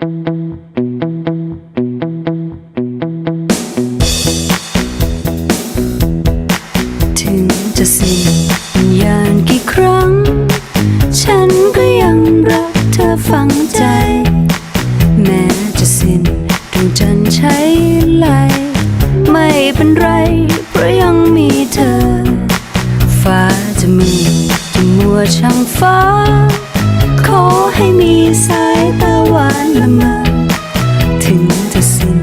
ถึงจะสิ้นวิญญาณกี่ครั้ง ฉันก็ยังรักเธอฝังใจ แม้จะสิ้นดวงจันทร์ใช้ไหลไม่เป็นไร เพราะยังมีเธอ ฟ้าจะมืดจะมัวช่างฟ้า ขอให้มีสายตา ละเมอถึงจะสิ้น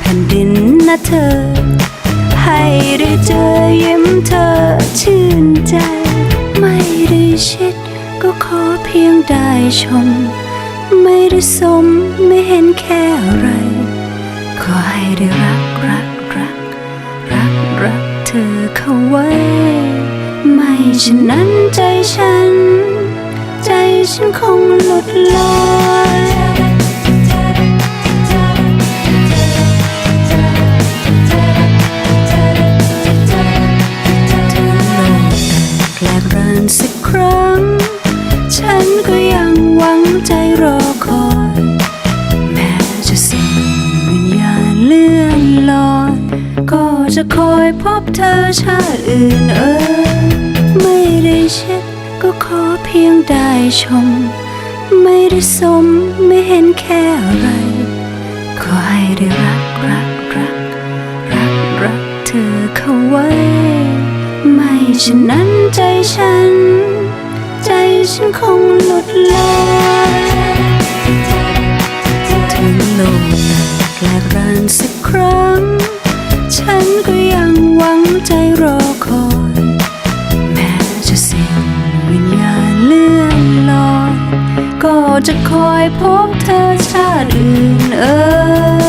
แผ่นดินนะเธอ ให้ได้เจอยิ้มเธอชื่นใจ ไม่ได้ชิดก็ขอเพียงได้ชม ไม่ได้สมไม่เห็นแค่อะไร ขอให้ได้รักรักรัก รักรักเธอเข้าไว้ ไม่ฉะนั้นใจฉัน ใจฉันคงหลุดลอย แตกแหลกรานสักครั้ง ฉันก็ยังหวังใจรอคอย แม้จะสิ้นวิญญาณเลื่อนลอยก็จะคอยพบเธอชาติอื่นเอ่ยไม่ได้เช็ดก็ขอเพียงได้ชม ไม่ได้สมไม่เห็นแค่อะไร ขอให้ได้รัก ฉะนั้นใจฉัน ใจฉันคงหลุดลอยถึงลมหนักแหลกรานสักครั้ง ฉันก็ยังหวังใจรอคอย แม้จะสิ่งวิญาณเลื่อนลอย ก็จะคอยพบเธอชาติอื่นเออ